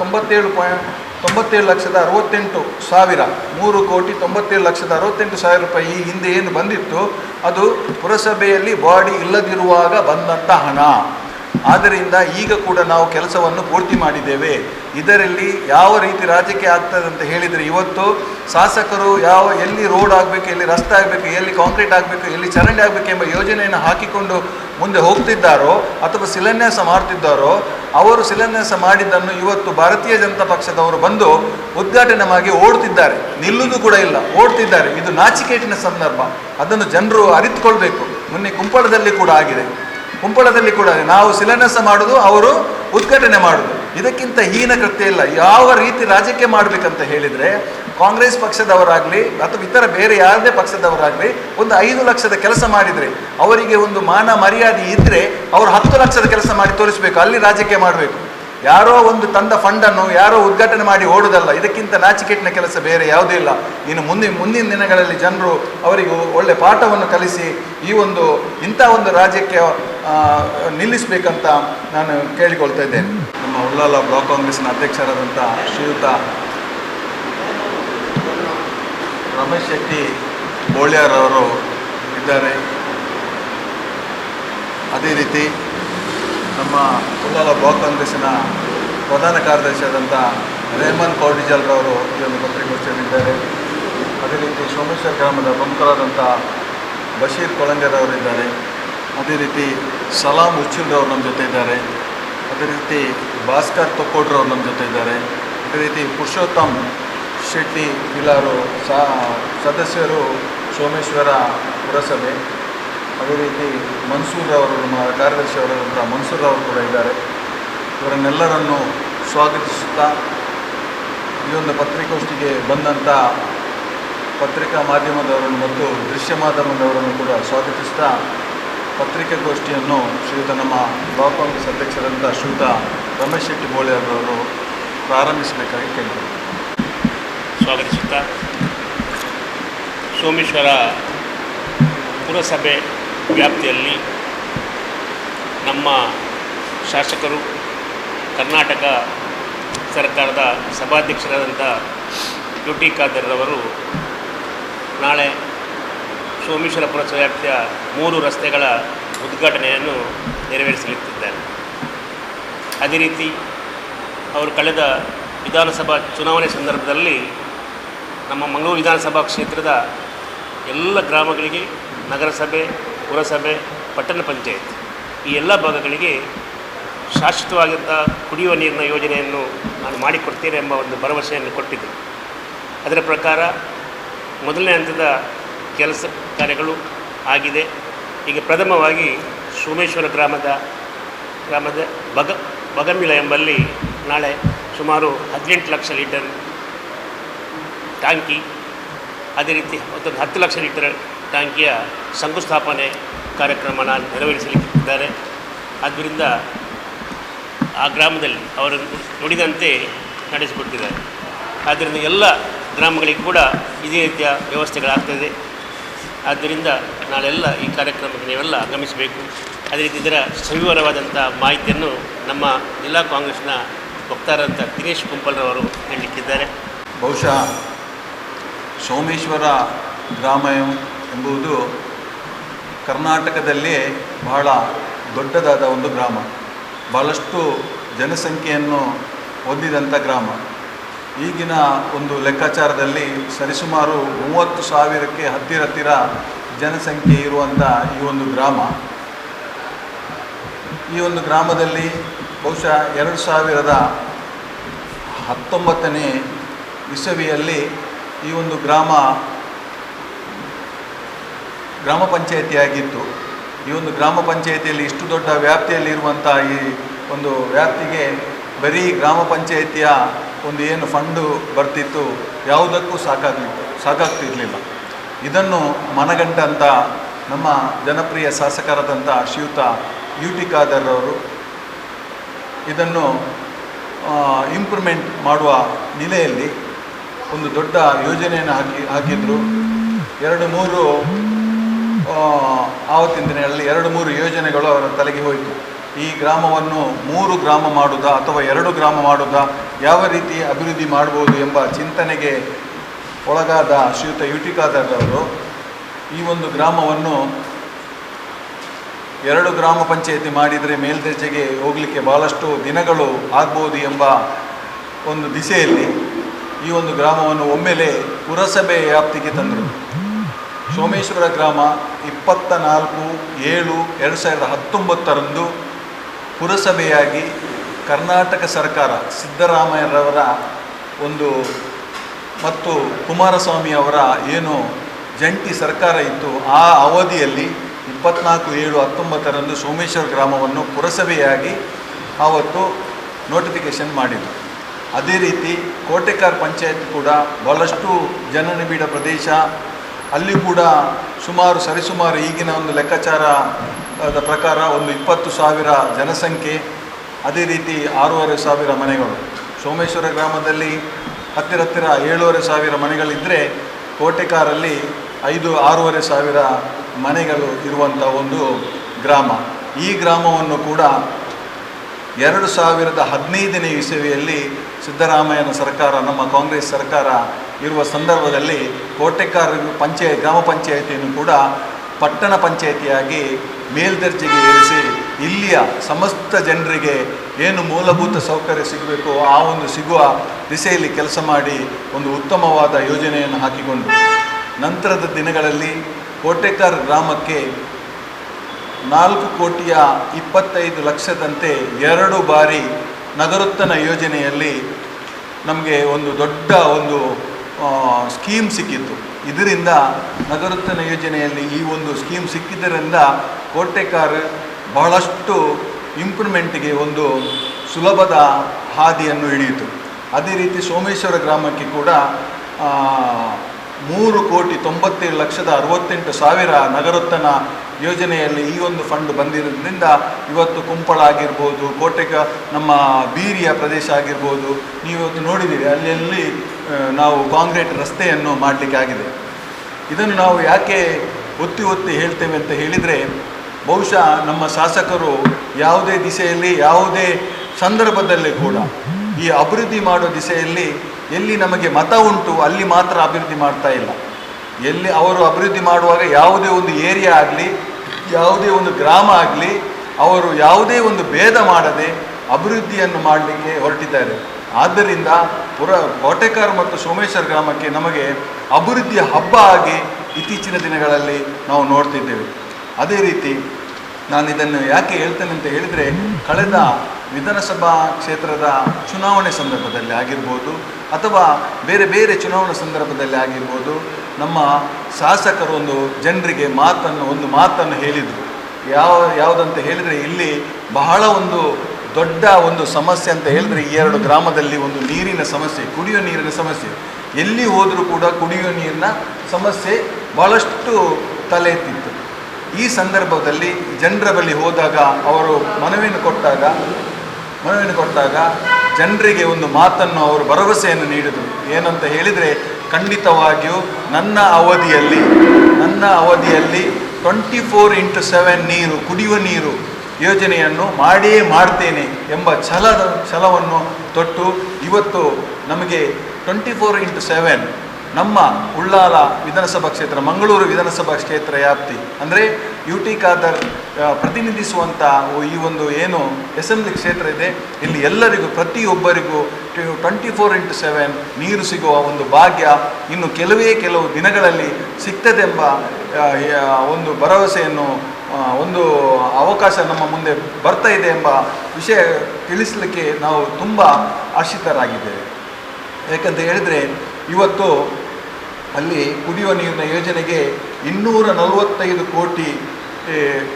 ತೊಂಬತ್ತೇಳು ಪಾಯಿಂಟ್ ತೊಂಬತ್ತೇಳು ಲಕ್ಷದ ಅರವತ್ತೆಂಟು ಸಾವಿರ, ಮೂರು ಕೋಟಿ ತೊಂಬತ್ತೇಳು ಲಕ್ಷದ ಅರವತ್ತೆಂಟು ಸಾವಿರ ರೂಪಾಯಿ ಈ ಹಿಂದೆ ಏನು ಬಂದಿತ್ತು? ಅದು ಪುರಸಭೆಯಲ್ಲಿ ಬಾಡಿ ಇಲ್ಲದಿರುವಾಗ ಬಂದಂಥ ಹಣ. ಆದ್ದರಿಂದ ಈಗ ಕೂಡ ನಾವು ಕೆಲಸವನ್ನು ಪೂರ್ತಿ ಮಾಡಿದ್ದೇವೆ. ಇದರಲ್ಲಿ ಯಾವ ರೀತಿ ರಾಜಕೀಯ ಆಗ್ತದೆ ಅಂತ ಹೇಳಿದರೆ, ಇವತ್ತು ಶಾಸಕರು ಯಾವ, ಎಲ್ಲಿ ರೋಡ್ ಆಗಬೇಕು, ಎಲ್ಲಿ ರಸ್ತೆ ಆಗಬೇಕು, ಎಲ್ಲಿ ಕಾಂಕ್ರೀಟ್ ಆಗಬೇಕು, ಎಲ್ಲಿ ಚರಂಡಿ ಆಗಬೇಕು ಎಂಬ ಯೋಜನೆಯನ್ನು ಹಾಕಿಕೊಂಡು ಮುಂದೆ ಹೋಗ್ತಿದ್ದಾರೋ ಅಥವಾ ಶಿಲಾನ್ಯಾಸ ಮಾಡ್ತಿದ್ದಾರೋ, ಅವರು ಶಿಲಾನ್ಯಾಸ ಮಾಡಿದ್ದನ್ನು ಇವತ್ತು ಭಾರತೀಯ ಜನತಾ ಪಕ್ಷದವರು ಬಂದು ಉದ್ಘಾಟನೆ ಮಾಡಿ ಓಡ್ತಿದ್ದಾರೆ ನಿಲ್ಲುವುದು ಕೂಡ ಇಲ್ಲ ಓಡ್ತಿದ್ದಾರೆ ಇದು ನಾಚಿಕೇಟಿನ ಸಂದರ್ಭ. ಅದನ್ನು ಜನರು ಅರಿತುಕೊಳ್ಬೇಕು. ಮೊನ್ನೆ ಕುಂಪಳದಲ್ಲಿ ಕೂಡ ಆಗಿದೆ. ಕುಂಪಳದಲ್ಲಿ ಕೂಡ ನಾವು ಶಿಲಾನ್ಯಾಸ ಮಾಡೋದು, ಅವರು ಉದ್ಘಾಟನೆ ಮಾಡೋದು. ಇದಕ್ಕಿಂತ ಹೀನ ಕೃತ್ಯ ಇಲ್ಲ. ಯಾವ ರೀತಿ ರಾಜಕೀಯ ಮಾಡಬೇಕಂತ ಹೇಳಿದರೆ, ಕಾಂಗ್ರೆಸ್ ಪಕ್ಷದವರಾಗಲಿ ಅಥವಾ ಇತರ ಬೇರೆ ಯಾವುದೇ ಪಕ್ಷದವರಾಗಲಿ ಒಂದು ಐದು ಲಕ್ಷದ ಕೆಲಸ ಮಾಡಿದರೆ, ಅವರಿಗೆ ಒಂದು ಮಾನ ಮರ್ಯಾದೆ ಇದ್ದರೆ ಅವರು ಹತ್ತು ಲಕ್ಷದ ಕೆಲಸ ಮಾಡಿ ತೋರಿಸಬೇಕು, ಅಲ್ಲಿ ರಾಜಕೀಯ ಮಾಡಬೇಕು. ಯಾರೋ ಒಂದು ತಂದ ಫಂಡನ್ನು ಯಾರೋ ಉದ್ಘಾಟನೆ ಮಾಡಿ ಓಡುದಲ್ಲ, ಇದಕ್ಕಿಂತ ನಾಚಿಕೆಟ್ಟಿನ ಕೆಲಸ ಬೇರೆ ಯಾವುದೂ ಇಲ್ಲ. ಇನ್ನು ಮುಂದಿನ ಮುಂದಿನ ದಿನಗಳಲ್ಲಿ ಜನರು ಅವರಿಗೆ ಒಳ್ಳೆ ಪಾಠವನ್ನು ಕಲಿಸಿ ಈ ಒಂದು, ಇಂಥ ಒಂದು ರಾಜ್ಯಕ್ಕೆ ನಿಲ್ಲಿಸಬೇಕಂತ ನಾನು ಕೇಳಿಕೊಳ್ತಾ ಇದ್ದೇನೆ. ನಮ್ಮ ಉಳ್ಳಾಲ ಬ್ಲಾಕ್ ಕಾಂಗ್ರೆಸ್ನ ಅಧ್ಯಕ್ಷರಾದಂಥ ಶ್ರೀಯುತ ರಮೇಶ್ ಶೆಟ್ಟಿ ಬೋಳ್ಯಾರವರು ಇದ್ದಾರೆ. ಅದೇ ರೀತಿ ನಮ್ಮ ಉಳ್ಳಾಲ ಬ್ಲಾಕ್ ಕಾಂಗ್ರೆಸ್ಸಿನ ಪ್ರಧಾನ ಕಾರ್ಯದರ್ಶಿಯಾದಂಥ ರೇಮನ್ ಕೌಡಿಜಲ್ರವರು ಈ ಒಂದು ಪತ್ರಿಕೋಷ್ಠಿಯಲ್ಲಿದ್ದಾರೆ ಅದೇ ರೀತಿ ಸೋಮೇಶ್ವರ ಗ್ರಾಮದ ಪ್ರಮುಖರಾದಂಥ ಬಶೀರ್ ಕೊಳಂಗರವರಿದ್ದಾರೆ ಅದೇ ರೀತಿ ಸಲಾಂ ಉಚ್ಚಿಲ್ರವ್ರು ನಮ್ಮ ಜೊತೆ ಇದ್ದಾರೆ. ಅದೇ ರೀತಿ ಭಾಸ್ಕರ್ ತೊಕ್ಕೋಡ್ರವ್ರು ನಮ್ಮ ಜೊತೆ ಇದ್ದಾರೆ. ಅದೇ ರೀತಿ ಪುರುಷೋತ್ತಮ್ ಶೆಟ್ಟಿ ಪಿಲಾರು ಸಾ ಸದಸ್ಯರು ಸೋಮೇಶ್ವರ ಪುರಸಭೆ. ಅದೇ ರೀತಿ ಮನ್ಸೂರ್ ಅವರು ನಮ್ಮ ಕಾರ್ಯದರ್ಶಿ ಅವರಾದಂಥ ಮನ್ಸೂರ್ ಅವರು ಕೂಡ ಇದ್ದಾರೆ. ಇವರನ್ನೆಲ್ಲರನ್ನು ಸ್ವಾಗತಿಸುತ್ತಾ ಈ ಒಂದು ಪತ್ರಿಕೋಷ್ಠಿಗೆ ಬಂದಂಥ ಪತ್ರಿಕಾ ಮಾಧ್ಯಮದವರನ್ನು ಮತ್ತು ದೃಶ್ಯ ಮಾಧ್ಯಮದವರನ್ನು ಕೂಡ ಸ್ವಾಗತಿಸ್ತಾ ಪತ್ರಿಕಾಗೋಷ್ಠಿಯನ್ನು ಶ್ರೀಯುತ ನಮ್ಮ ಬ್ಲಾಕ್ ಕಾಂಗ್ರೆಸ್ ಅಧ್ಯಕ್ಷರಾದಂಥ ಶ್ರೀಯುತ ರಮೇಶ್ ಶೆಟ್ಟಿ ಬೋಳಿಯರವರು ಪ್ರಾರಂಭಿಸಬೇಕಾಗಿ ಕೇಳಿದರು ಸ್ವಾಗತಿಸುತ್ತಾ. ಸೋಮೇಶ್ವರ ಪುರಸಭೆ ವ್ಯಾಪ್ತಿಯಲ್ಲಿ ನಮ್ಮ ಶಾಸಕರು, ಕರ್ನಾಟಕ ಸರ್ಕಾರದ ಸಭಾಧ್ಯಕ್ಷರಾದಂಥ ಯು ಟಿ ಖಾದರ್ರವರು ನಾಳೆ ಸೋಮೇಶ್ವರ ಪುರಸಭೆ ವ್ಯಾಪ್ತಿಯ ಮೂರು ರಸ್ತೆಗಳ ಉದ್ಘಾಟನೆಯನ್ನು ನೆರವೇರಿಸಲಿದ್ದಾರೆ ಅದೇ ರೀತಿ ಅವರು ಕಳೆದ ವಿಧಾನಸಭಾ ಚುನಾವಣೆ ಸಂದರ್ಭದಲ್ಲಿ ನಮ್ಮ ಮಂಗಳೂರು ವಿಧಾನಸಭಾ ಕ್ಷೇತ್ರದ ಎಲ್ಲ ಗ್ರಾಮಗಳಿಗೆ ನಗರಸಭೆ, ಪುರಸಭೆ, ಪಟ್ಟಣ ಪಂಚಾಯತ್ ಈ ಎಲ್ಲ ಭಾಗಗಳಿಗೆ ಶಾಶ್ವತವಾಗಿದ್ದ ಕುಡಿಯುವ ನೀರಿನ ಯೋಜನೆಯನ್ನು ನಾನು ಮಾಡಿಕೊಡ್ತೇನೆ ಎಂಬ ಒಂದು ಭರವಸೆಯನ್ನು ಕೊಟ್ಟಿದ್ದೆ. ಅದರ ಪ್ರಕಾರ ಮೊದಲನೇ ಹಂತದ ಕೆಲಸ ಕಾರ್ಯಗಳು ಆಗಿದೆ. ಈಗ ಪ್ರಥಮವಾಗಿ ಸೋಮೇಶ್ವರ ಗ್ರಾಮದ ಗ್ರಾಮದ ಬಗ ಬಗಮಿಲ ಎಂಬಲ್ಲಿ ನಾಳೆ ಸುಮಾರು ಹದಿನೆಂಟು ಲಕ್ಷ ಲೀಟರ್ ಟ್ಯಾಂಕಿ, ಅದೇ ರೀತಿ ಮತ್ತೊಂದು ಹತ್ತು ಲಕ್ಷ ಲೀಟರ್ ಟ್ಯಾಂಕಿಯ ಶಂಕುಸ್ಥಾಪನೆ ಕಾರ್ಯಕ್ರಮನ ನೆರವೇರಿಸಲಿಕ್ಕಿದ್ದಾರೆ. ಆದ್ದರಿಂದ ಆ ಗ್ರಾಮದಲ್ಲಿ ಅವರು ನುಡಿದಂತೆ ನಡೆಸಿಕೊಟ್ಟಿದ್ದಾರೆ. ಆದ್ದರಿಂದ ಎಲ್ಲ ಗ್ರಾಮಗಳಿಗೆ ಕೂಡ ಇದೇ ರೀತಿಯ ವ್ಯವಸ್ಥೆಗಳಾಗ್ತದೆ. ಆದ್ದರಿಂದ ನಾಳೆಲ್ಲ ಈ ಕಾರ್ಯಕ್ರಮಕ್ಕೆ ನೀವೆಲ್ಲ ಆಗಮಿಸಬೇಕು. ಅದೇ ರೀತಿ ಇದರ ಸವಿವರವಾದಂಥ ಮಾಹಿತಿಯನ್ನು ನಮ್ಮ ಜಿಲ್ಲಾ ಕಾಂಗ್ರೆಸ್ನ ವಕ್ತಾರಂಥ ದಿನೇಶ್ ಕುಂಪಲ್ರವರು ಹೇಳಲಿಕ್ಕಿದ್ದಾರೆ ಬಹುಶಃ ಸೋಮೇಶ್ವರ ಗ್ರಾಮ ಎಂಬುದು ಕರ್ನಾಟಕದಲ್ಲಿ ಬಹಳ ದೊಡ್ಡದಾದ ಒಂದು ಗ್ರಾಮ. ಬಹಳಷ್ಟು ಜನಸಂಖ್ಯೆಯನ್ನು ಹೊಂದಿದಂಥ ಗ್ರಾಮ. ಈಗಿನ ಒಂದು ಲೆಕ್ಕಾಚಾರದಲ್ಲಿ ಸರಿಸುಮಾರು ಮೂವತ್ತು ಸಾವಿರಕ್ಕೆ ಹತ್ತಿರ ಹತ್ತಿರ ಜನಸಂಖ್ಯೆ ಇರುವಂಥ ಈ ಒಂದು ಗ್ರಾಮ. ಈ ಒಂದು ಗ್ರಾಮದಲ್ಲಿ ಬಹುಶಃ ಎರಡು ಸಾವಿರದ ಹತ್ತೊಂಬತ್ತನೇ ಇಸವಿಯಲ್ಲಿ ಈ ಒಂದು ಗ್ರಾಮ ಗ್ರಾಮ ಪಂಚಾಯಿತಿಯಾಗಿತ್ತು. ಈ ಒಂದು ಗ್ರಾಮ ಪಂಚಾಯಿತಿಯಲ್ಲಿ ಇಷ್ಟು ದೊಡ್ಡ ವ್ಯಾಪ್ತಿಯಲ್ಲಿ ಇರುವಂಥ ಈ ಒಂದು ವ್ಯಾಪ್ತಿಗೆ ಬರೀ ಗ್ರಾಮ ಪಂಚಾಯಿತಿಯ ಒಂದು ಏನು ಫಂಡು ಬರ್ತಿತ್ತು ಯಾವುದಕ್ಕೂ ಸಾಕಾಗಲಿತ್ತು ಸಾಕಾಗ್ತಿರಲಿಲ್ಲ. ಇದನ್ನು ಮನಗಂಡಂಥ ನಮ್ಮ ಜನಪ್ರಿಯ ಶಾಸಕರಾದಂಥ ಶ್ರೀಯುತ ಯು ಟಿ ಖಾದರ್ ಅವರು ಇದನ್ನು ಇಂಪ್ರೂವ್ಮೆಂಟ್ ಮಾಡುವ ನೆಲೆಯಲ್ಲಿ ಒಂದು ದೊಡ್ಡ ಯೋಜನೆಯನ್ನು ಹಾಕಿ, ಹಾಕಿದರು. ಎರಡು ಮೂರು ಆವತ್ತಿನ ದಿನಗಳಲ್ಲಿ ಎರಡು ಮೂರು ಯೋಜನೆಗಳು ಅವರ ತಲೆಗೆ ಹೋಯಿತು. ಈ ಗ್ರಾಮವನ್ನು ಮೂರು ಗ್ರಾಮ ಮಾಡುವುದಾ ಅಥವಾ ಎರಡು ಗ್ರಾಮ ಮಾಡುವುದಾ ಯಾವ ರೀತಿ ಅಭಿವೃದ್ಧಿ ಮಾಡ್ಬೋದು ಎಂಬ ಚಿಂತನೆಗೆ ಒಳಗಾದ ಶ್ರೀಯುತ ಯುಟಿಕಾದರ್ ಅವರು ಈ ಒಂದು ಗ್ರಾಮವನ್ನು ಎರಡು ಗ್ರಾಮ ಪಂಚಾಯಿತಿ ಮಾಡಿದರೆ ಮೇಲ್ದರ್ಜೆಗೆ ಹೋಗಲಿಕ್ಕೆ ಭಾಳಷ್ಟು ದಿನಗಳು ಆಗ್ಬೋದು ಎಂಬ ಒಂದು ದಿಸೆಯಲ್ಲಿ ಈ ಒಂದು ಗ್ರಾಮವನ್ನು ಒಮ್ಮೆಲೆ ಪುರಸಭೆ ವ್ಯಾಪ್ತಿಗೆ ತಂದರು. ಸೋಮೇಶ್ವರ ಗ್ರಾಮ ಇಪ್ಪತ್ತ ನಾಲ್ಕು ಏಳು ಎರಡು ಸಾವಿರದ ಹತ್ತೊಂಬತ್ತರಂದು ಪುರಸಭೆಯಾಗಿ ಕರ್ನಾಟಕ ಸರ್ಕಾರ ಸಿದ್ದರಾಮಯ್ಯರವರ ಒಂದು ಮತ್ತು ಕುಮಾರಸ್ವಾಮಿ ಅವರ ಏನು ಜಂಟಿ ಸರ್ಕಾರ ಇತ್ತು, ಆ ಅವಧಿಯಲ್ಲಿ ಇಪ್ಪತ್ನಾಲ್ಕು ಏಳು ಹತ್ತೊಂಬತ್ತರಂದು ಸೋಮೇಶ್ವರ ಗ್ರಾಮವನ್ನು ಪುರಸಭೆಯಾಗಿ ಆವತ್ತು ನೋಟಿಫಿಕೇಷನ್ ಮಾಡಿದರು. ಅದೇ ರೀತಿ ಕೋಟೆಕಾರ್ ಪಂಚಾಯತ್ ಕೂಡ ಭಾಳಷ್ಟು ಜನನಿಬಿಡ ಪ್ರದೇಶ, ಅಲ್ಲಿ ಕೂಡ ಸುಮಾರು ಸರಿಸುಮಾರು ಈಗಿನ ಒಂದು ಲೆಕ್ಕಾಚಾರ ಅದ ಪ್ರಕಾರ ಒಂದು ಇಪ್ಪತ್ತು ಸಾವಿರ ಜನಸಂಖ್ಯೆ, ಅದೇ ರೀತಿ ಆರೂವರೆ ಸಾವಿರ ಮನೆಗಳು. ಸೋಮೇಶ್ವರ ಗ್ರಾಮದಲ್ಲಿ ಹತ್ತಿರ ಹತ್ತಿರ ಏಳೂವರೆ ಸಾವಿರ ಮನೆಗಳಿದ್ದರೆ ಕೋಟೆಕಾರಲ್ಲಿ ಐದು, ಆರೂವರೆ ಸಾವಿರ ಮನೆಗಳು ಇರುವಂಥ ಒಂದು ಗ್ರಾಮ. ಈ ಗ್ರಾಮವನ್ನು ಕೂಡ ಎರಡು ಸಾವಿರದ ಹದಿನೈದನೇ ಇಸವಿಯಲ್ಲಿ ಸಿದ್ದರಾಮಯ್ಯನ ಸರ್ಕಾರ, ನಮ್ಮ ಕಾಂಗ್ರೆಸ್ ಸರ್ಕಾರ ಇರುವ ಸಂದರ್ಭದಲ್ಲಿ ಕೋಟೆಕಾರ ಪಂಚಾಯತ್, ಗ್ರಾಮ ಪಂಚಾಯಿತಿಯನ್ನು ಕೂಡ ಪಟ್ಟಣ ಪಂಚಾಯಿತಿಯಾಗಿ ಮೇಲ್ದರ್ಜೆಗೆ ಏರಿಸಿ ಇಲ್ಲಿಯ ಸಮಸ್ತ ಜನರಿಗೆ ಏನು ಮೂಲಭೂತ ಸೌಕರ್ಯ ಸಿಗಬೇಕು ಆ ಒಂದು ಸಿಗುವ ದಿಸೆಯಲ್ಲಿ ಕೆಲಸ ಮಾಡಿ ಒಂದು ಉತ್ತಮವಾದ ಯೋಜನೆಯನ್ನು ಹಾಕಿಕೊಂಡು ನಂತರದ ದಿನಗಳಲ್ಲಿ ಕೋಟೆಕಾರ್ ಗ್ರಾಮಕ್ಕೆ ನಾಲ್ಕು ಕೋಟಿಯ ಇಪ್ಪತ್ತೈದು ಲಕ್ಷದಂತೆ ಎರಡು ಬಾರಿ ನಗರೋತ್ತನ ಯೋಜನೆಯಲ್ಲಿ ನಮಗೆ ಒಂದು ದೊಡ್ಡ ಒಂದು ಸ್ಕೀಮ್ ಸಿಕ್ಕಿತ್ತು. ಇದರಿಂದ ನಗರೋತ್ಥಾನ ಯೋಜನೆಯಲ್ಲಿ ಈ ಒಂದು ಸ್ಕೀಮ್ ಸಿಕ್ಕಿದ್ದರಿಂದ ಕೋಟೆಕಾರ್ ಬಹಳಷ್ಟು ಇಂಪ್ರೂವ್ಮೆಂಟ್ಗೆ ಒಂದು ಸುಲಭದ ಹಾದಿಯನ್ನು ಹಿಡಿಯಿತು. ಅದೇ ರೀತಿ ಸೋಮೇಶ್ವರ ಗ್ರಾಮಕ್ಕೆ ಕೂಡ ಮೂರು ಕೋಟಿ ತೊಂಬತ್ತೇಳು ಲಕ್ಷದ ಅರವತ್ತೆಂಟು ಸಾವಿರ ನಗರೋತ್ಥಾನ ಯೋಜನೆಯಲ್ಲಿ ಈ ಒಂದು ಫಂಡ್ ಬಂದಿರೋದ್ರಿಂದ ಇವತ್ತು ಕುಂಪಳ ಆಗಿರ್ಬೋದು ಕೋಟೆಕ ನಮ್ಮ ಬೀರಿಯ ಪ್ರದೇಶ ಆಗಿರ್ಬೋದು ನೀವು ಇವತ್ತು ನೋಡಿದ್ದೀರಿ ಅಲ್ಲೆಲ್ಲಿ ಆ, ನಾವು ಕಾಂಕ್ರೀಟ್ ರಸ್ತೆಯನ್ನು ಮಾಡಲಿಕ್ಕೆ ಆಗಿದೆ ಇದನ್ನು ನಾವು ಯಾಕೆ ಒತ್ತಿ ಒತ್ತಿ ಹೇಳ್ತೇವೆ ಅಂತ ಹೇಳಿದರೆ, ಬಹುಶಃ ನಮ್ಮ ಶಾಸಕರು ಯಾವುದೇ ದಿಸೆಯಲ್ಲಿ, ಯಾವುದೇ ಸಂದರ್ಭದಲ್ಲಿ ಕೂಡ ಈ ಅಭಿವೃದ್ಧಿ ಮಾಡೋ ದಿಸೆಯಲ್ಲಿ ಎಲ್ಲಿ ನಮಗೆ ಮತ ಉಂಟು, ಅಲ್ಲಿ ಮಾತ್ರ ಅಭಿವೃದ್ಧಿ ಮಾಡ್ತಾ ಇಲ್ಲ. ಎಲ್ಲಿ ಅವರು ಅಭಿವೃದ್ಧಿ ಮಾಡುವಾಗ ಯಾವುದೇ ಒಂದು ಏರಿಯಾ ಆಗಲಿ, ಯಾವುದೇ ಒಂದು ಗ್ರಾಮ ಆಗಲಿ, ಅವರು ಯಾವುದೇ ಒಂದು ಭೇದ ಮಾಡದೆ ಅಭಿವೃದ್ಧಿಯನ್ನು ಮಾಡಲಿಕ್ಕೆ ಹೊರಟಿದ್ದಾರೆ. ಆದ್ದರಿಂದ ಪುರ ಕೋಟೆಕಾರ್ ಮತ್ತು ಸೋಮೇಶ್ವರ ಗ್ರಾಮಕ್ಕೆ ನಮಗೆ ಅಭಿವೃದ್ಧಿಯ ಹಬ್ಬ ಆಗಿ ಇತ್ತೀಚಿನ ದಿನಗಳಲ್ಲಿ ನಾವು ನೋಡ್ತಿದ್ದೇವೆ. ಅದೇ ರೀತಿ ನಾನು ಇದನ್ನು ಯಾಕೆ ಹೇಳ್ತೇನೆ ಅಂತ ಹೇಳಿದರೆ, ಕಳೆದ ವಿಧಾನಸಭಾ ಕ್ಷೇತ್ರದ ಚುನಾವಣೆ ಸಂದರ್ಭದಲ್ಲಿ ಆಗಿರ್ಬೋದು ಅಥವಾ ಬೇರೆ ಬೇರೆ ಚುನಾವಣಾ ಸಂದರ್ಭದಲ್ಲಿ ಆಗಿರ್ಬೋದು, ನಮ್ಮ ಶಾಸಕರು ಒಂದು ಜನರಿಗೆ ಮಾತನ್ನು, ಒಂದು ಮಾತನ್ನು ಹೇಳಿದರು. ಯಾವ, ಯಾವುದಂತ ಹೇಳಿದರೆ ಇಲ್ಲಿ ಬಹಳ ಒಂದು ದೊಡ್ಡ ಒಂದು ಸಮಸ್ಯೆ ಅಂತ ಹೇಳಿದ್ರೆ ಈ ಎರಡು ಗ್ರಾಮದಲ್ಲಿ ಒಂದು ನೀರಿನ ಸಮಸ್ಯೆ ಕುಡಿಯುವ ನೀರಿನ ಸಮಸ್ಯೆ. ಎಲ್ಲಿ ಹೋದರೂ ಕೂಡ ಕುಡಿಯುವ ನೀರಿನ ಸಮಸ್ಯೆ ಭಾಳಷ್ಟು ತಲೆ ಎತ್ತಿತ್ತು. ಈ ಸಂದರ್ಭದಲ್ಲಿ ಜನರ ಬಳಿ ಹೋದಾಗ ಅವರು ಮನವಿಯನ್ನು ಕೊಟ್ಟಾಗ ಮನವಿಯನ್ನು ಕೊಟ್ಟಾಗ ಜನರಿಗೆ ಒಂದು ಮಾತನ್ನು ಅವರು ಭರವಸೆಯನ್ನು ನೀಡಿದರು. ಏನಂತ ಹೇಳಿದರೆ, ಖಂಡಿತವಾಗಿಯೂ ನನ್ನ ಅವಧಿಯಲ್ಲಿ ನನ್ನ ಅವಧಿಯಲ್ಲಿ ಟ್ವೆಂಟಿ ಫೋರ್ ಇಂಟು ಸೆವೆನ್ ನೀರು, ಕುಡಿಯುವ ನೀರು ಯೋಜನೆಯನ್ನು ಮಾಡಿಯೇ ಮಾಡ್ತೇನೆ ಎಂಬ ಛಲದ ಛಲವನ್ನು ತೊಟ್ಟು ಇವತ್ತು ನಮಗೆ ಟ್ವೆಂಟಿ ಫೋರ್ ಇಂಟು ಸೆವೆನ್ ನಮ್ಮ ಉಳ್ಳಾಲ ವಿಧಾನಸಭಾ ಕ್ಷೇತ್ರ, ಮಂಗಳೂರು ವಿಧಾನಸಭಾ ಕ್ಷೇತ್ರ ವ್ಯಾಪ್ತಿ, ಅಂದರೆ ಯು ಟಿ ಖಾದರ್ ಪ್ರತಿನಿಧಿಸುವಂಥ ಈ ಒಂದು ಏನು ಅಸೆಂಬ್ಲಿ ಕ್ಷೇತ್ರ ಇದೆ, ಇಲ್ಲಿ ಎಲ್ಲರಿಗೂ, ಪ್ರತಿಯೊಬ್ಬರಿಗೂ ಟ್ವೆಂಟಿ ಫೋರ್ ಇಂಟು ಸೆವೆನ್ ನೀರು ಸಿಗುವ ಒಂದು ಭಾಗ್ಯ ಇನ್ನು ಕೆಲವೇ ಕೆಲವು ದಿನಗಳಲ್ಲಿ ಸಿಗ್ತದೆಂಬ ಒಂದು ಭರವಸೆಯನ್ನು ಒಂದು ಅವಕಾಶ ನಮ್ಮ ಮುಂದೆ ಬರ್ತಾ ಇದೆ ಎಂಬ ವಿಷಯ ತಿಳಿಸಲಿಕ್ಕೆ ನಾವು ತುಂಬ ಆಶಿತರಾಗಿದ್ದೇವೆ. ಯಾಕಂತ ಹೇಳಿದರೆ ಇವತ್ತು ಅಲ್ಲಿ ಕುಡಿಯುವ ನೀರಿನ ಯೋಜನೆಗೆ ಇನ್ನೂರ ನಲವತ್ತೈದು ಕೋಟಿ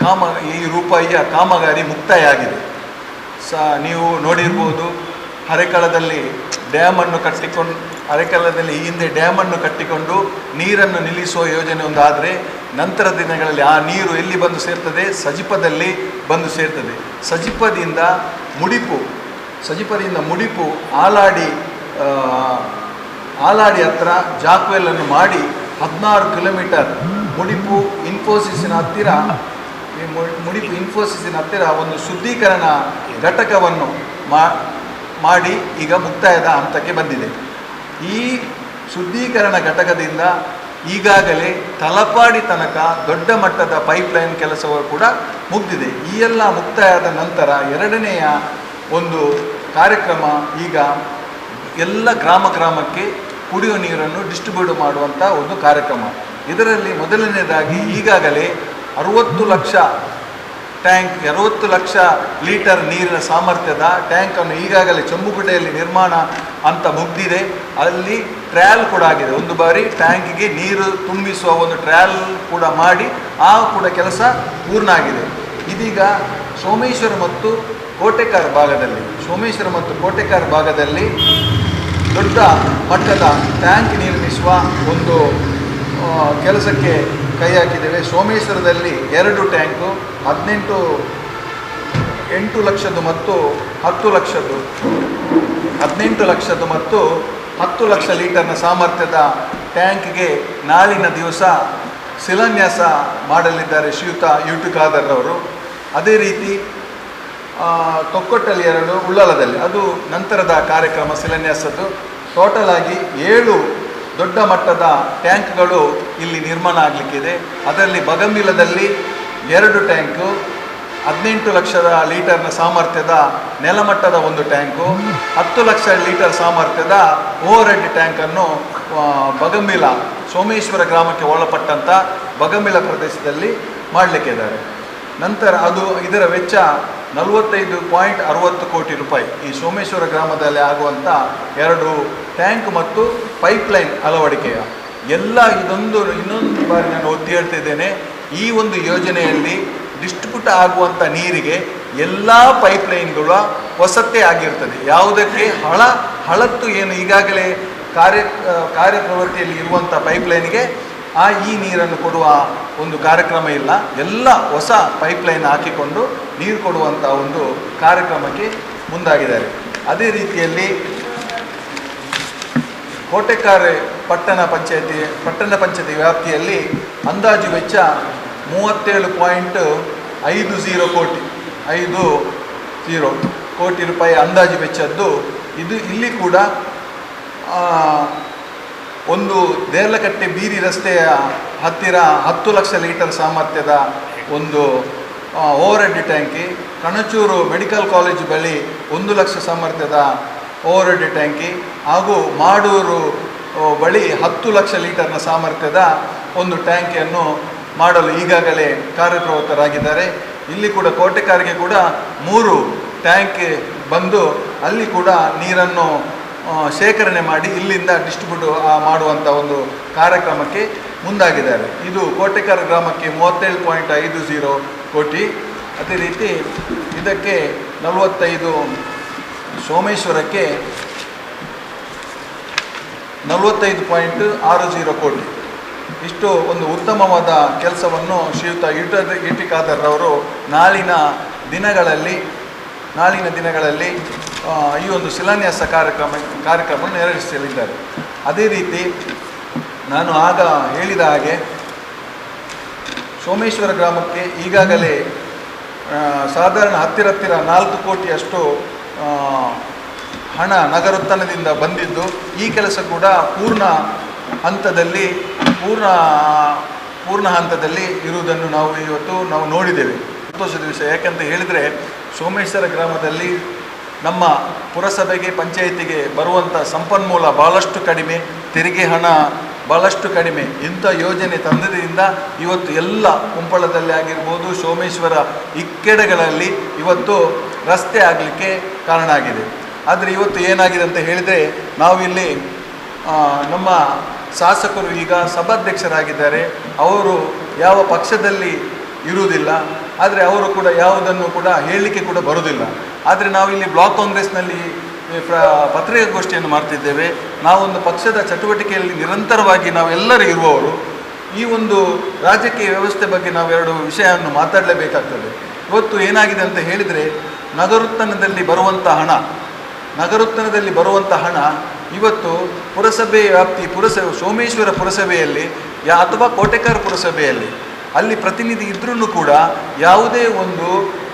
ಕಾಮ, ಈ ರೂಪಾಯಿಯ ಕಾಮಗಾರಿ ಮುಕ್ತಾಯ ಆಗಿದೆ ಸ, ನೀವು ನೋಡಿರ್ಬೋದು ಹರೆಕಳದಲ್ಲಿ ಡ್ಯಾಮನ್ನು ಕಟ್ಟಿಕೊಂಡು ಹರೆಕಳದಲ್ಲಿ ಈ ಹಿಂದೆ ಡ್ಯಾಮನ್ನು ಕಟ್ಟಿಕೊಂಡು ನೀರನ್ನು ನಿಲ್ಲಿಸುವ ಯೋಜನೆ ಒಂದಾದರೆ ನಂತರ ದಿನಗಳಲ್ಲಿ ಆ ನೀರು ಎಲ್ಲಿ ಬಂದು ಸೇರ್ತದೆ? ಸಜಿಪದಲ್ಲಿ ಬಂದು ಸೇರ್ತದೆ. ಸಜಿಪದಿಂದ ಮುಡಿಪು ಸಜಿಪದಿಂದ ಮುಡಿಪು ಆಲಾಡಿ ಆಲಾಡಿ ಹತ್ರ ಜಾಕ್ವೆಲ್ಲನ್ನು ಮಾಡಿ ಹದಿನಾರು ಕಿಲೋಮೀಟರ್ ಮುಡಿಪು ಇನ್ಫೋಸಿಸ್ನ ಹತ್ತಿರ ಮುಡಿಪು ಇನ್ಫೋಸಿಸಿನ ಹತ್ತಿರ ಒಂದು ಶುದ್ಧೀಕರಣ ಘಟಕವನ್ನು ಮಾಡಿ ಈಗ ಮುಕ್ತಾಯದ ಹಂತಕ್ಕೆ ಬಂದಿದೆ. ಈ ಶುದ್ಧೀಕರಣ ಘಟಕದಿಂದ ಈಗಾಗಲೇ ತಲಪಾಡಿ ತನಕ ದೊಡ್ಡ ಮಟ್ಟದ ಪೈಪ್ಲೈನ್ ಕೆಲಸವು ಕೂಡ ಮುಗ್ದಿದೆ. ಈ ಎಲ್ಲ ಮುಕ್ತಾಯದ ನಂತರ ಎರಡನೆಯ ಒಂದು ಕಾರ್ಯಕ್ರಮ ಈಗ ಎಲ್ಲ ಗ್ರಾಮ ಗ್ರಾಮಕ್ಕೆ ಕುಡಿಯುವ ನೀರನ್ನು ಡಿಸ್ಟ್ರಿಬ್ಯೂಟ್ ಮಾಡುವಂಥ ಒಂದು ಕಾರ್ಯಕ್ರಮ. ಇದರಲ್ಲಿ ಮೊದಲನೇದಾಗಿ ಈಗಾಗಲೇ ಅರುವತ್ತು ಲಕ್ಷ ಟ್ಯಾಂಕ್, ಅರವತ್ತು ಲಕ್ಷ ಲೀಟರ್ ನೀರಿನ ಸಾಮರ್ಥ್ಯದ ಟ್ಯಾಂಕನ್ನು ಈಗಾಗಲೇ ಚಂಬುಗುಡ್ಡೆಯಲ್ಲಿ ನಿರ್ಮಾಣ ಅಂತ ಮುಗ್ದಿದೆ. ಅಲ್ಲಿ ಟ್ರಯಲ್ ಕೂಡ ಆಗಿದೆ. ಒಂದು ಬಾರಿ ಟ್ಯಾಂಕಿಗೆ ನೀರು ತುಂಬಿಸುವ ಒಂದು ಟ್ರಯಲ್ ಕೂಡ ಮಾಡಿ ಆ ಕೂಡ ಕೆಲಸ ಪೂರ್ಣ ಆಗಿದೆ. ಇದೀಗ ಸೋಮೇಶ್ವರ ಮತ್ತು ಕೋಟೆಕಾರ್ ಭಾಗದಲ್ಲಿ, ಸೋಮೇಶ್ವರ ಮತ್ತು ಕೋಟೆಕಾರ್ ಭಾಗದಲ್ಲಿ ದೊಡ್ಡ ಮಟ್ಟದ ಟ್ಯಾಂಕ್ ನಿರ್ಮಿಸುವ ಒಂದು ಕೆಲಸಕ್ಕೆ ಕೈ ಹಾಕಿದ್ದೇವೆ. ಸೋಮೇಶ್ವರದಲ್ಲಿ ಎರಡು ಟ್ಯಾಂಕು, ಹದಿನೆಂಟು, ಎಂಟು ಲಕ್ಷದ್ದು ಮತ್ತು ಹತ್ತು ಲಕ್ಷದ್ದು, ಹದಿನೆಂಟು ಲಕ್ಷದ್ದು ಮತ್ತು ಹತ್ತು ಲಕ್ಷ ಲೀಟರ್ನ ಸಾಮರ್ಥ್ಯದ ಟ್ಯಾಂಕ್ಗೆ ನಾಳಿನ ದಿವಸ ಶಿಲಾನ್ಯಾಸ ಮಾಡಲಿದ್ದಾರೆ ಶ್ರೀಯುತ ಯು ಟಿ ಅವರು ಅದೇ ರೀತಿ ತೊಕ್ಕೊಟ್ಟಲ್ಲಿ ಎರಡು ಉಳ್ಳಾಲದಲ್ಲಿ. ಅದು ನಂತರದ ಕಾರ್ಯಕ್ರಮ ಶಿಲಾನ್ಯಾಸದ್ದು. ಟೋಟಲ್ ಆಗಿ ಏಳು ದೊಡ್ಡ ಮಟ್ಟದ ಟ್ಯಾಂಕ್ಗಳು ಇಲ್ಲಿ ನಿರ್ಮಾಣ ಆಗಲಿಕ್ಕಿದೆ. ಅದರಲ್ಲಿ ಬಗಂಬಿಲದಲ್ಲಿ ಎರಡು ಟ್ಯಾಂಕು ಹದಿನೆಂಟು ಲಕ್ಷದ ಲೀಟರ್ನ ಸಾಮರ್ಥ್ಯದ ನೆಲಮಟ್ಟದ ಒಂದು ಟ್ಯಾಂಕು, ಹತ್ತು ಲಕ್ಷ ಲೀಟರ್ ಸಾಮರ್ಥ್ಯದ ಓವರ್ ಹೆಡ್ ಟ್ಯಾಂಕನ್ನು ಬಗಂಬಿಲ ಸೋಮೇಶ್ವರ ಗ್ರಾಮಕ್ಕೆ ಒಳಪಟ್ಟಂಥ ಬಗಂಬಿಲ ಪ್ರದೇಶದಲ್ಲಿ ಮಾಡಲಿಕ್ಕಿದ್ದಾರೆ. ನಂತರ ಅದು ಇದರ ವೆಚ್ಚ ನಲವತ್ತೈದು ಪಾಯಿಂಟ್ ಅರವತ್ತು ಕೋಟಿ ರೂಪಾಯಿ. ಈ ಸೋಮೇಶ್ವರ ಗ್ರಾಮದಲ್ಲಿ ಆಗುವಂಥ ಎರಡು ಟ್ಯಾಂಕ್ ಮತ್ತು ಪೈಪ್ಲೈನ್ ಅಳವಡಿಕೆಯ ಎಲ್ಲ ಇದೊಂದು ಇನ್ನೊಂದು ಬಾರಿ ನಾನು ಒತ್ತಿ ಹೇಳ್ತಿದ್ದೇನೆ. ಈ ಒಂದು ಯೋಜನೆಯಲ್ಲಿ ಡಿಸ್ಟ್ರಿಬ್ಯೂಟ್ ಆಗುವಂಥ ನೀರಿಗೆ ಎಲ್ಲ ಪೈಪ್ಲೈನ್ಗಳು ಹೊಸತ್ತೇ ಆಗಿರ್ತದೆ. ಯಾವುದಕ್ಕೆ? ಹಳ, ಹಳತ್ತು ಏನು ಈಗಾಗಲೇ ಕಾರ್ಯ ಕಾರ್ಯಪ್ರವೃತ್ತಿಯಲ್ಲಿ ಇರುವಂಥ ಪೈಪ್ಲೈನ್ಗೆ ಆ ಈ ನೀರನ್ನು ಕೊಡುವ ಒಂದು ಕಾರ್ಯಕ್ರಮ ಇಲ್ಲ. ಎಲ್ಲ ಹೊಸ ಪೈಪ್ಲೈನ್ ಹಾಕಿಕೊಂಡು ನೀರು ಕೊಡುವಂಥ ಒಂದು ಕಾರ್ಯಕ್ರಮಕ್ಕೆ ಮುಂದಾಗಿದ್ದಾರೆ. ಅದೇ ರೀತಿಯಲ್ಲಿ ಕೋಟೆಕಾರೆ ಪಟ್ಟಣ ಪಂಚಾಯತಿ ಪಟ್ಟಣ ಪಂಚಾಯತಿ ವ್ಯಾಪ್ತಿಯಲ್ಲಿ ಅಂದಾಜು ವೆಚ್ಚ ಮೂವತ್ತೇಳು ಪಾಯಿಂಟ್ ಐದು ಝೀರೋ ಕೋಟಿ, ಐದು ಝೀರೋ ಕೋಟಿ ರೂಪಾಯಿ ಅಂದಾಜು ವೆಚ್ಚದ್ದು. ಇದು ಇಲ್ಲಿ ಕೂಡ ಒಂದು ದೇರ್ಲಕಟ್ಟೆ ಬೀದಿ ರಸ್ತೆಯ ಹತ್ತಿರ ಹತ್ತು ಲಕ್ಷ ಲೀಟರ್ ಸಾಮರ್ಥ್ಯದ ಒಂದು ಓವರ್ ಹೆಡ್ ಟ್ಯಾಂಕಿ ಕಣಚೂರು ಮೆಡಿಕಲ್ ಕಾಲೇಜ್ ಬಳಿ ಒಂದು ಲಕ್ಷ ಸಾಮರ್ಥ್ಯದ ಓವರ್ ಹೆಡ್ ಟ್ಯಾಂಕಿ ಹಾಗೂ ಮಾಡೂರು ಬಳಿ ಹತ್ತು ಲಕ್ಷ ಲೀಟರ್ನ ಸಾಮರ್ಥ್ಯದ ಒಂದು ಟ್ಯಾಂಕಿಯನ್ನು ಮಾಡಲು ಈಗಾಗಲೇ ಕಾರ್ಯಪ್ರವೃತ್ತರಾಗಿದ್ದಾರೆ. ಇಲ್ಲಿ ಕೂಡ ಕೋಟೆಕಾರಿಗೆ ಕೂಡ ಮೂರು ಟ್ಯಾಂಕ್ ಬಂದು ಅಲ್ಲಿ ಕೂಡ ನೀರನ್ನು ಶೇಖರಣೆ ಮಾಡಿ ಇಲ್ಲಿಂದ ಡಿಸ್ಟ್ರಿಬ್ಯೂಟ್ ಮಾಡುವಂಥ ಒಂದು ಕಾರ್ಯಕ್ರಮಕ್ಕೆ ಮುಂದಾಗಿದ್ದಾರೆ. ಇದು ಕೋಟೆಕಾರ ಗ್ರಾಮಕ್ಕೆ ಮೂವತ್ತೇಳು ಪಾಯಿಂಟ್ ಐದು ಝೀರೋ ಕೋಟಿ. ಅದೇ ರೀತಿ ಇದಕ್ಕೆ ನಲವತ್ತೈದು ಸೋಮೇಶ್ವರಕ್ಕೆ ನಲವತ್ತೈದು ಪಾಯಿಂಟ್ ಆರು ಜೀರೋ ಕೋಟಿ. ಇಷ್ಟು ಒಂದು ಉತ್ತಮವಾದ ಕೆಲಸವನ್ನು ಶ್ರೀಯುತ ಇಟಿ ಖಾದರ್ ಅವರು ನಾಳಿನ ದಿನಗಳಲ್ಲಿ ನಾಳಿನ ದಿನಗಳಲ್ಲಿ ಈ ಒಂದು ಶಿಲಾನ್ಯಾಸ ಕಾರ್ಯಕ್ರಮ ಕಾರ್ಯಕ್ರಮ ನೆರವೇರಿಸಲಿದ್ದಾರೆ. ಅದೇ ರೀತಿ ನಾನು ಆಗ ಹೇಳಿದ ಹಾಗೆ ಸೋಮೇಶ್ವರ ಗ್ರಾಮಕ್ಕೆ ಈಗಾಗಲೇ ಸಾಧಾರಣ ಹತ್ತಿರ ಹತ್ತಿರ ನಾಲ್ಕು ಕೋಟಿಯಷ್ಟು ಹಣ ನಗರೋತ್ತನದಿಂದ ಬಂದಿದ್ದು, ಈ ಕೆಲಸ ಕೂಡ ಪೂರ್ಣ ಹಂತದಲ್ಲಿ ಪೂರ್ಣ ಪೂರ್ಣ ಹಂತದಲ್ಲಿ ಇರುವುದನ್ನು ನಾವು ಇವತ್ತು ನಾವು ನೋಡಿದ್ದೇವೆ. ಸಂತೋಷದ ವಿಷಯ. ಯಾಕಂತ ಹೇಳಿದರೆ, ಸೋಮೇಶ್ವರ ಗ್ರಾಮದಲ್ಲಿ ನಮ್ಮ ಪುರಸಭೆಗೆ, ಪಂಚಾಯಿತಿಗೆ ಬರುವಂಥ ಸಂಪನ್ಮೂಲ ಭಾಳಷ್ಟು ಕಡಿಮೆ, ತೆರಿಗೆ ಹಣ ಭಾಳಷ್ಟು ಕಡಿಮೆ. ಇಂಥ ಯೋಜನೆ ತಂದದಿಂದ ಇವತ್ತು ಎಲ್ಲ ಕುಂಪಳದಲ್ಲಿ ಆಗಿರ್ಬೋದು, ಸೋಮೇಶ್ವರ ಇಕ್ಕೆಡೆಗಳಲ್ಲಿ ಇವತ್ತು ರಸ್ತೆ ಆಗಲಿಕ್ಕೆ ಕಾರಣ ಆಗಿದೆ. ಆದರೆ ಇವತ್ತು ಏನಾಗಿದೆ ಅಂತ ಹೇಳಿದರೆ, ನಾವಿಲ್ಲಿ ನಮ್ಮ ಶಾಸಕರು ಈಗ ಸಭಾಧ್ಯಕ್ಷರಾಗಿದ್ದಾರೆ. ಅವರು ಯಾವ ಪಕ್ಷದಲ್ಲಿ ಇರುವುದಿಲ್ಲ. ಆದರೆ ಅವರು ಕೂಡ ಯಾವುದನ್ನು ಕೂಡ ಹೇಳಲಿಕ್ಕೆ ಕೂಡ ಬರುವುದಿಲ್ಲ. ಆದರೆ ನಾವಿಲ್ಲಿ ಬ್ಲಾಕ್ ಕಾಂಗ್ರೆಸ್ನಲ್ಲಿ ಪ್ರ, ಪತ್ರಿಕಾಗೋಷ್ಠಿಯನ್ನು ಮಾಡ್ತಿದ್ದೇವೆ. ನಾವೊಂದು ಪಕ್ಷದ ಚಟುವಟಿಕೆಯಲ್ಲಿ ನಿರಂತರವಾಗಿ ನಾವೆಲ್ಲರೂ ಇರುವವರು. ಈ ಒಂದು ರಾಜಕೀಯ ವ್ಯವಸ್ಥೆ ಬಗ್ಗೆ ನಾವೆರಡು ವಿಷಯವನ್ನು ಮಾತಾಡಲೇಬೇಕಾಗ್ತದೆ. ಇವತ್ತು ಏನಾಗಿದೆ ಅಂತ ಹೇಳಿದರೆ ನಗರೋತ್ತನದಲ್ಲಿ ಬರುವಂಥ ಹಣ ನಗರೋತ್ತನದಲ್ಲಿ ಬರುವಂಥ ಹಣ ಇವತ್ತು ಪುರಸಭೆ ವ್ಯಾಪ್ತಿ ಪುರಸಭೆ ಸೋಮೇಶ್ವರ ಪುರಸಭೆಯಲ್ಲಿ ಯಾ, ಅಥವಾ ಕೋಟೆಕಾರ ಪುರಸಭೆಯಲ್ಲಿ ಅಲ್ಲಿ ಪ್ರತಿನಿಧಿ ಇದ್ರೂ ಕೂಡ ಯಾವುದೇ ಒಂದು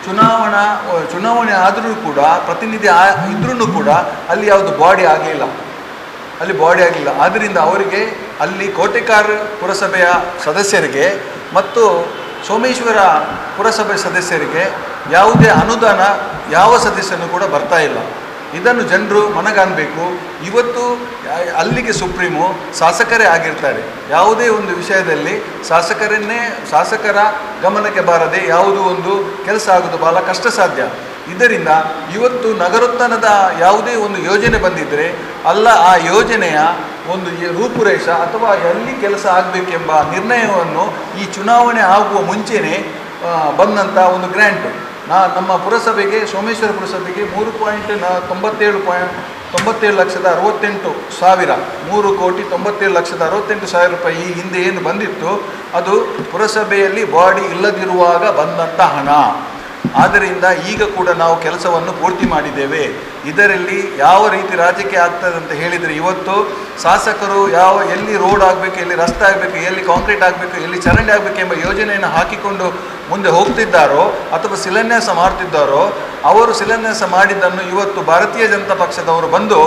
ಚುನಾವಣಾ ಚುನಾವಣೆ ಆದರೂ ಕೂಡ ಪ್ರತಿನಿಧಿ ಆ ಇದ್ರೂ ಕೂಡ ಅಲ್ಲಿ ಯಾವುದು ಬಾಡಿ ಆಗಲಿಲ್ಲ ಅಲ್ಲಿ ಬಾಡಿ ಆಗಲಿಲ್ಲ ಆದ್ದರಿಂದ ಅವರಿಗೆ ಅಲ್ಲಿ ಕೋಟೆಕಾರ್ ಪುರಸಭೆಯ ಸದಸ್ಯರಿಗೆ ಮತ್ತು ಸೋಮೇಶ್ವರ ಪುರಸಭೆ ಸದಸ್ಯರಿಗೆ ಯಾವುದೇ ಅನುದಾನ ಯಾವ ಸದಸ್ಯನೂ ಕೂಡ ಬರ್ತಾ ಇಲ್ಲ. ಇದನ್ನು ಜನರು ಮನಗಾಣಬೇಕು ಇವತ್ತು ಅಲ್ಲಿಗೆ ಸುಪ್ರೀಮು ಶಾಸಕರೇ ಆಗಿರ್ತಾರೆ. ಯಾವುದೇ ಒಂದು ವಿಷಯದಲ್ಲಿ ಶಾಸಕರನ್ನೇ, ಶಾಸಕರ ಗಮನಕ್ಕೆ ಬಾರದೆ ಯಾವುದೋ ಒಂದು ಕೆಲಸ ಆಗೋದು ಬಹಳ ಕಷ್ಟ ಸಾಧ್ಯ. ಇದರಿಂದ ಇವತ್ತು ನಗರೋತ್ಥಾನದ ಯಾವುದೇ ಒಂದು ಯೋಜನೆ ಬಂದಿದ್ದರೆ ಅಲ್ಲ ಆ ಯೋಜನೆಯ ಒಂದು ರೂಪುರೇಷ ಅಥವಾ ಎಲ್ಲಿ ಕೆಲಸ ಆಗಬೇಕೆಂಬ ನಿರ್ಣಯವನ್ನು ಈ ಚುನಾವಣೆ ಆಗುವ ಮುಂಚೆಯೇ ಬಂದಂಥ ಒಂದು ಗ್ರ್ಯಾಂಟ್. ನಾ ನಮ್ಮ ಪುರಸಭೆಗೆ, ಸೋಮೇಶ್ವರ ಪುರಸಭೆಗೆ ಮೂರು ಪಾಯಿಂಟ್, ನ ತೊಂಬತ್ತೇಳು ಪಾಯಿಂಟ್, ತೊಂಬತ್ತೇಳು ಲಕ್ಷದ ಅರವತ್ತೆಂಟು ಸಾವಿರ, ಮೂರು ಕೋಟಿ ತೊಂಬತ್ತೇಳು ಲಕ್ಷದ ಅರವತ್ತೆಂಟು ಸಾವಿರ ರೂಪಾಯಿ ಈ ಹಿಂದೆ ಏನು ಬಂದಿತ್ತು? ಅದು ಪುರಸಭೆಯಲ್ಲಿ ಬಾಡಿ ಇಲ್ಲದಿರುವಾಗ ಬಂದಂಥ ಹಣ. ಆದ್ದರಿಂದ ಈಗ ಕೂಡ ನಾವು ಕೆಲಸವನ್ನು ಪೂರ್ತಿ ಮಾಡಿದ್ದೇವೆ. ಇದರಲ್ಲಿ ಯಾವ ರೀತಿ ರಾಜಕೀಯ ಆಗ್ತದೆ ಅಂತ ಹೇಳಿದರೆ, ಇವತ್ತು ಶಾಸಕರು ಯಾವ, ಎಲ್ಲಿ ರೋಡ್ ಆಗಬೇಕು, ಎಲ್ಲಿ ರಸ್ತೆ ಆಗಬೇಕು, ಎಲ್ಲಿ ಕಾಂಕ್ರೀಟ್ ಆಗಬೇಕು, ಎಲ್ಲಿ ಚರಂಡಿ ಆಗಬೇಕು ಎಂಬ ಯೋಜನೆಯನ್ನು ಹಾಕಿಕೊಂಡು ಮುಂದೆ ಹೋಗ್ತಿದ್ದಾರೋ ಅಥವಾ ಶಿಲಾನ್ಯಾಸ ಮಾಡ್ತಿದ್ದಾರೋ, ಅವರು ಶಿಲಾನ್ಯಾಸ ಮಾಡಿದ್ದನ್ನು ಇವತ್ತು ಭಾರತೀಯ ಜನತಾ ಪಕ್ಷದವರು ಬಂದು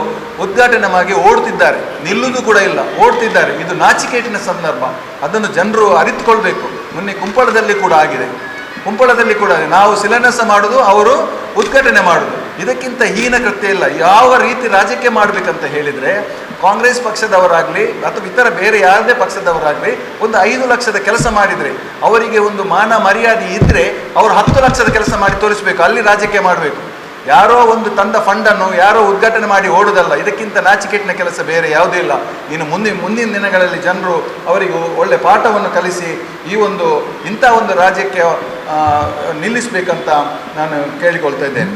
ಉದ್ಘಾಟನೆ ಮಾಡಿ ಓಡ್ತಿದ್ದಾರೆ ನಿಲ್ಲುವುದು ಕೂಡ ಇಲ್ಲ ಓಡ್ತಿದ್ದಾರೆ ಇದು ನಾಚಿಕೇಟಿನ ಸಂದರ್ಭ. ಅದನ್ನು ಜನರು ಅರಿತುಕೊಳ್ಬೇಕು. ಮೊನ್ನೆ ಕುಂಪಳದಲ್ಲಿ ಕೂಡ ಆಗಿದೆ. ಕುಂಪಳದಲ್ಲಿ ಕೂಡ ನಾವು ಶಿಲಾನ್ಯಾಸ ಮಾಡೋದು, ಅವರು ಉದ್ಘಾಟನೆ ಮಾಡುದು. ಇದಕ್ಕಿಂತ ಹೀನ ಕೃತ್ಯ ಇಲ್ಲ. ಯಾವ ರೀತಿ ರಾಜಕೀಯ ಮಾಡಬೇಕಂತ ಹೇಳಿದರೆ, ಕಾಂಗ್ರೆಸ್ ಪಕ್ಷದವರಾಗಲಿ ಅಥವಾ ಇತರ ಬೇರೆ ಯಾವುದೇ ಪಕ್ಷದವರಾಗಲಿ ಒಂದು ಐದು ಲಕ್ಷದ ಕೆಲಸ ಮಾಡಿದರೆ, ಅವರಿಗೆ ಒಂದು ಮಾನ ಮರ್ಯಾದೆ ಇದ್ದರೆ ಅವರು ಹತ್ತು ಲಕ್ಷದ ಕೆಲಸ ಮಾಡಿ ತೋರಿಸಬೇಕು, ಅಲ್ಲಿ ರಾಜಕೀಯ ಮಾಡಬೇಕು. ಯಾರೋ ಒಂದು ತಂದ ಫಂಡನ್ನು ಯಾರೋ ಉದ್ಘಾಟನೆ ಮಾಡಿ ಓಡುದಲ್ಲ, ಇದಕ್ಕಿಂತ ನಾಚಿಕೆಟ್ಟಿನ ಕೆಲಸ ಬೇರೆ ಯಾವುದೂ ಇಲ್ಲ. ಇನ್ನು ಮುಂದಿನ ಮುಂದಿನ ದಿನಗಳಲ್ಲಿ ಜನರು ಅವರಿಗೆ ಒಳ್ಳೆ ಪಾಠವನ್ನು ಕಲಿಸಿ ಈ ಒಂದು, ಇಂಥ ಒಂದು ರಾಜ್ಯಕ್ಕೆ ನಿಲ್ಲಿಸಬೇಕಂತ ನಾನು ಕೇಳಿಕೊಳ್ತಾ ಇದ್ದೇನೆ.